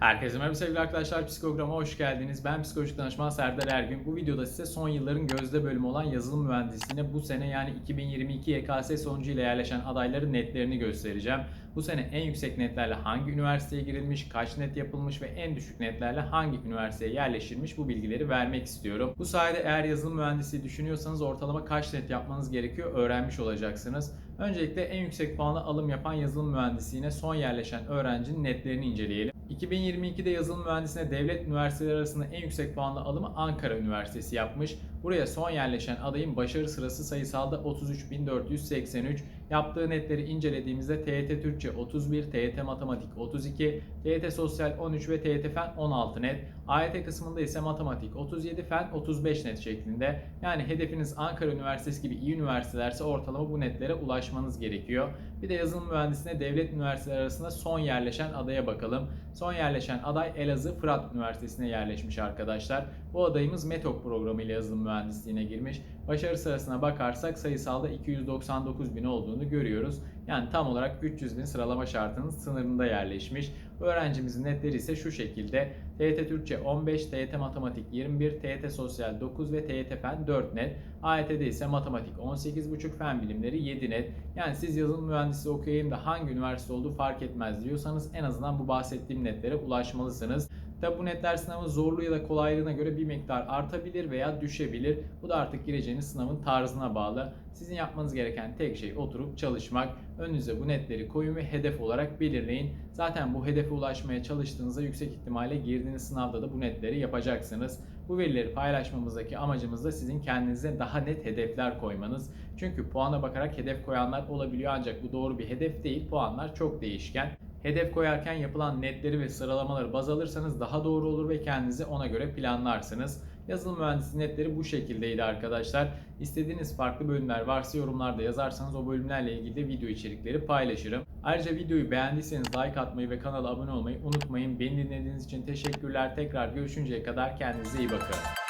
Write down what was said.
Herkese merhaba sevgili arkadaşlar. Psikogram'a hoş geldiniz. Ben psikolojik danışman Serdar Ergün. Bu videoda size son yılların gözde bölümü olan yazılım mühendisliğine bu sene yani 2022 YKS sonucuyla yerleşen adayların netlerini göstereceğim. Bu sene en yüksek netlerle hangi üniversiteye girilmiş, kaç net yapılmış ve en düşük netlerle hangi üniversiteye yerleştirilmiş bu bilgileri vermek istiyorum. Bu sayede eğer yazılım mühendisliği düşünüyorsanız ortalama kaç net yapmanız gerekiyor öğrenmiş olacaksınız. Öncelikle en yüksek puanla alım yapan yazılım mühendisliğine son yerleşen öğrencinin netlerini inceleyelim. 2022'de yazılım mühendisliğine devlet üniversiteleri arasında en yüksek puanla alımı Ankara Üniversitesi yapmış. Buraya son yerleşen adayın başarı sırası sayısalda 33.483. Yaptığı netleri incelediğimizde TYT Türkçe 31, TYT Matematik 32, TYT Sosyal 13 ve TYT Fen 16 net. AYT kısmında ise matematik 37, fen 35 net şeklinde. Yani hedefiniz Ankara Üniversitesi gibi iyi üniversitelerse ortalama bu netlere ulaşmanız gerekiyor. Bir de yazılım mühendisliğine devlet üniversiteleri arasında son yerleşen adaya bakalım. Son yerleşen aday Elazığ Fırat Üniversitesi'ne yerleşmiş arkadaşlar. Bu adayımız METOK programı ile yazılım mühendisliğine girmiş. Başarı sırasına bakarsak sayısalda 299 bin olduğunu görüyoruz. Yani tam olarak 300 bin sıralama şartının sınırında yerleşmiş. Öğrencimizin netleri ise şu şekilde. TYT Türkçe 15, TYT Matematik 21, TYT Sosyal 9 ve TYT Fen 4 net. AYT'de ise matematik 18,5, fen bilimleri 7 net. Yani siz yazılım mühendisliği okuyayım da hangi üniversite olduğu fark etmez diyorsanız en azından bu bahsettiğim netlere ulaşmalısınız. Tabi bu netler sınavın zorluğu ya da kolaylığına göre bir miktar artabilir veya düşebilir. Bu da artık gireceğiniz sınavın tarzına bağlı. Sizin yapmanız gereken tek şey oturup çalışmak. Önünüze bu netleri koyun ve hedef olarak belirleyin. Zaten bu hedefe ulaşmaya çalıştığınızda yüksek ihtimalle girdiğiniz sınavda da bu netleri yapacaksınız. Bu verileri paylaşmamızdaki amacımız da sizin kendinize daha net hedefler koymanız. Çünkü puana bakarak hedef koyanlar olabiliyor ancak bu doğru bir hedef değil. Puanlar çok değişken. Hedef koyarken yapılan netleri ve sıralamaları baz alırsanız daha doğru olur ve kendinizi ona göre planlarsınız. Yazılım mühendisliği netleri bu şekildeydi arkadaşlar. İstediğiniz farklı bölümler varsa yorumlarda yazarsanız o bölümlerle ilgili de video içerikleri paylaşırım. Ayrıca videoyu beğendiyseniz like atmayı ve kanala abone olmayı unutmayın. Beni dinlediğiniz için teşekkürler. Tekrar görüşünceye kadar kendinize iyi bakın.